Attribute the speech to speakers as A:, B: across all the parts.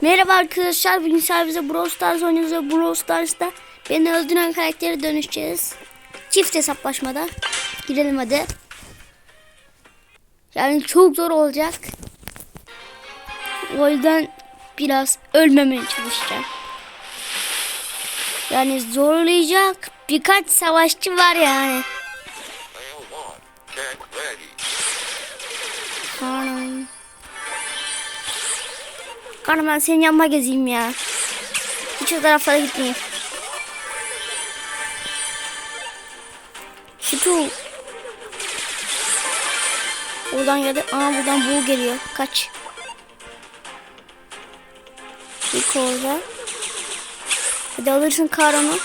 A: Merhaba arkadaşlar. Bugün sadece Brawl Stars oynuyoruz ve Brawl Stars'ta beni öldüren karaktere dönüşeceğiz. Çift hesaplaşmada. Girelim hadi. Yani çok zor olacak. O yüzden biraz ölmemeye çalışacağım. Yani zorlayacak birkaç savaşçı var yani. Kaan'ım ben senin yanına gezeyim ya. Hiç o taraflara gitmeyeyim. Şutu. Oradan geldi. Aa buradan bu geliyor. Kaç. Bir orada. Hadi alırsın Kaan'ı.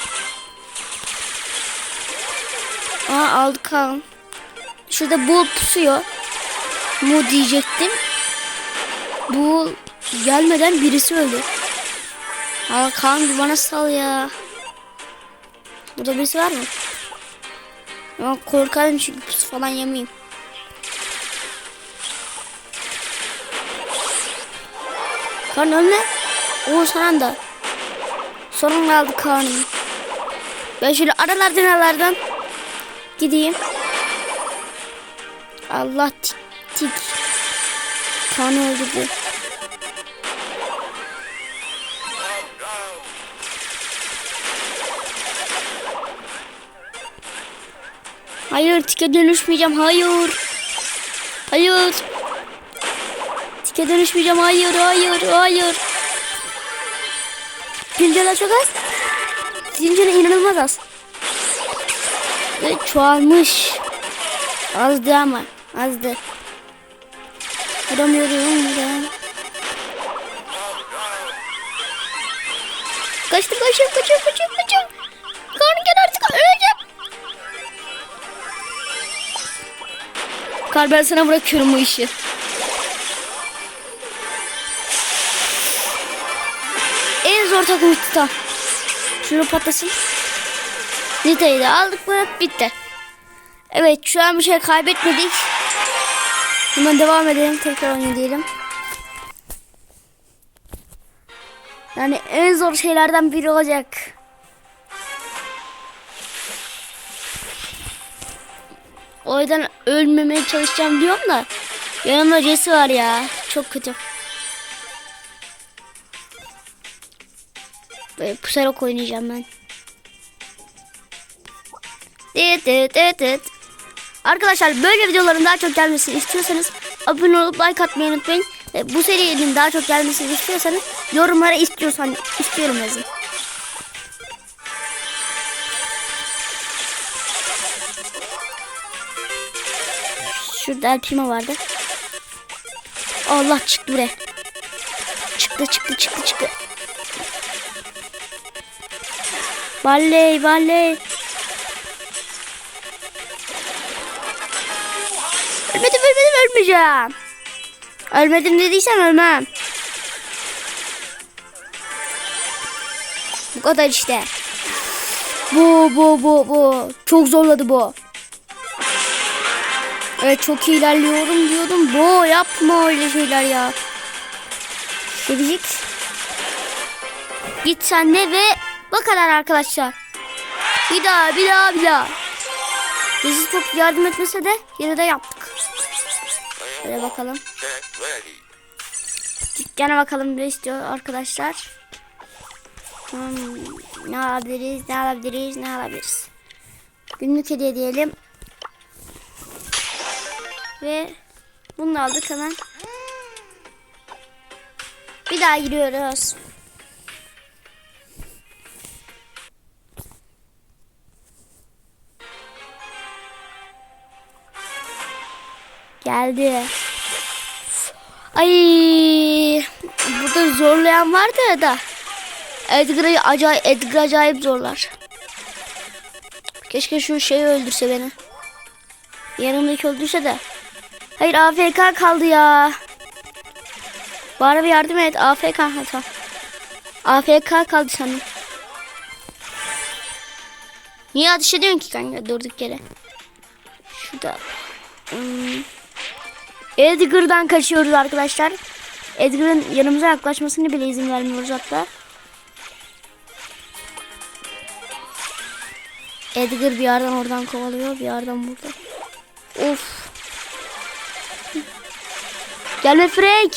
A: Aa aldı Kaan. Şurada bu pusuyor mu diyecektim. Bu gelmeden birisi öldü. Ama bir bana sal ya. Burada birisi var mı? Ama korkarım çünkü pusu falan yemeyeyim. Kaan ölme. O son da. Sonunda aldı Kaan'ı. Ben şöyle aralardan aralardan gideyim. Allah tik tik. Kan öldürdü. Hayır tike dönüşmeyeceğim. Hayır. Hayır. Tike dönüşmeyeceğim. Hayır, hayır, hayır. Zincirler çok az. Zincirler inanılmaz az. Ve çoğalmış. Azdı ama. Azdı. Vuramıyorum buradan. Kaçtım kaçıyorum kaçıyorum kaçıyorum kaçıyorum. Karnım gel artık öleceğim. Kar ben sana bırakıyorum bu işi. En zor takım tutan. Şunu patlasın. Nita'yı da aldık mı bitti. Evet şu an bir şey kaybetmedik. Hemen devam edelim. Tekrar oynayalım. Yani en zor şeylerden biri olacak. O yüzden ölmemeye çalışacağım diyorum da. Yanımda Jesse var ya. Çok kötü. Böyle pusarak oynayacağım ben. Dıt dıt dıt dıt. Arkadaşlar böyle videoların daha çok gelmesini istiyorsanız abone olup like atmayı unutmayın. Bu serinin daha çok gelmesini istiyorsanız yorumlara istiyorsan istiyorum yazın. Şurada El Primo vardı. Allah çıktı buraya. Çıktı çıktı çıktı çıktı. Balley balley. Ölmedim ölmedim ölmeyeceğim. Ölmedim dediysem ölmem. Bu kadar işte. Bu bu bu bu. Çok zorladı bu. Evet çok iyi ilerliyorum diyordum. Bu yapma öyle şeyler ya. Gelecek. Git sen de ve bu kadar arkadaşlar. Bir daha bir daha bir daha. Bizi çok yardım etmese de yine de yaptık. Şöyle bakalım. Dükkana bakalım ne istiyor arkadaşlar. Hmm, ne alabiliriz, ne alabiliriz, ne alabiliriz. Günlük hediye diyelim. Ve bunu aldık hemen. Bir daha giriyoruz. Geldi. Ay burada zorlayan vardı da. Edgar'ı acayip, Edgar acayip zorlar. Keşke şu şeyi öldürse beni. Yanımdaki öldürse de. Hayır AFK kaldı ya. Bana bir yardım et. AFK hata. AFK kaldı sanırım. Niye ateş ediyorsun ki kanka durduk yere? Şurada. Hmm. Edgar'dan kaçıyoruz arkadaşlar. Edgar'ın yanımıza yaklaşmasını bile izin vermiyoruz hatta. Edgar bir yerden oradan kovalıyor, bir yerden burada. Of. Gelme Frank.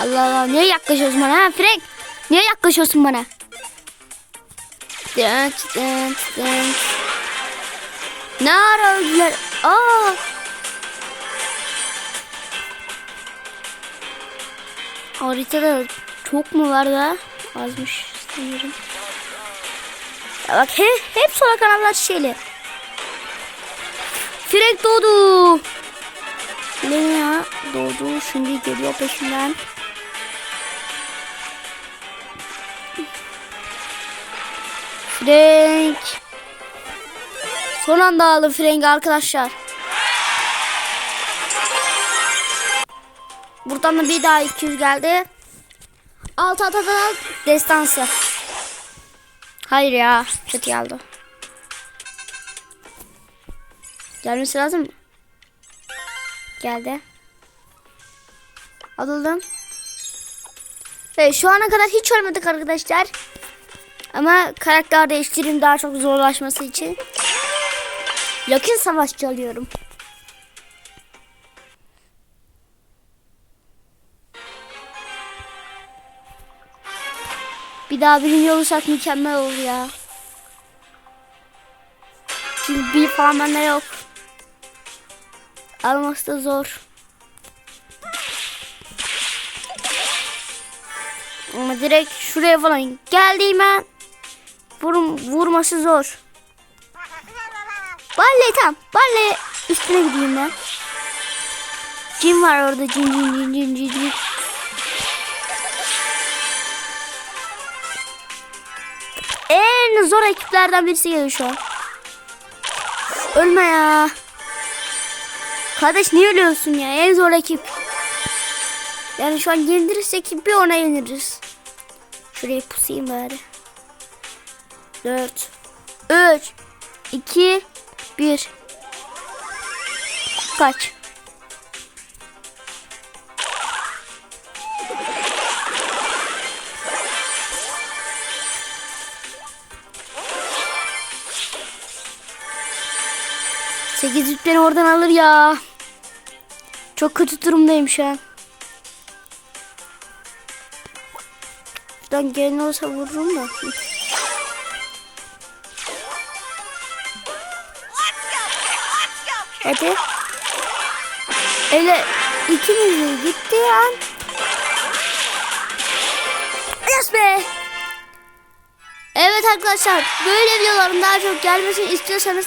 A: Allah Allah niye yaklaşıyorsun bana ha Frank? Niye yaklaşıyorsun bana? Dent dent dent. Ne ara öldüler? Aa. Haritada çok mu var da? Azmış sanırım. Ya bak hep, hep sola kanallar şeyli. Frank doğdu. Lena doğdu. Şimdi geliyor peşinden. Frank. Son anda aldım Frank'i arkadaşlar. Buradan da bir daha 200 geldi. Alt at at at. Destansı. Hayır ya. Kötü geldi. Gelmesi lazım mı? Geldi. Alıldım. Ve şu ana kadar hiç ölmedik arkadaşlar. Ama karakter değiştireyim daha çok zorlaşması için. Yakın savaşçı alıyorum. Bir daha birinci olursak mükemmel olur ya. Çünkü bir falan bende yok. Alması da zor. Ama direkt şuraya falan geldiğim an vurum, vurması zor. Balle tam. Balle üstüne gideyim ben. Cin var orada. Cin cin cin cin cin cin. En zor ekiplerden birisi geliyor şu an. Ölme ya. Kardeş niye ölüyorsun ya? En zor ekip. Yani şu an yenilirsek bir ona yeniriz. Şuraya pusayım bari. 4 3 2 1 Kaç. Sekiz yük beni oradan alır ya. Çok kötü durumdayım şu an. Şuradan gelen olsa vururum da. Hadi. Öyle ikimiz de gitti an. Yes be. Evet arkadaşlar böyle videoların daha çok gelmesini istiyorsanız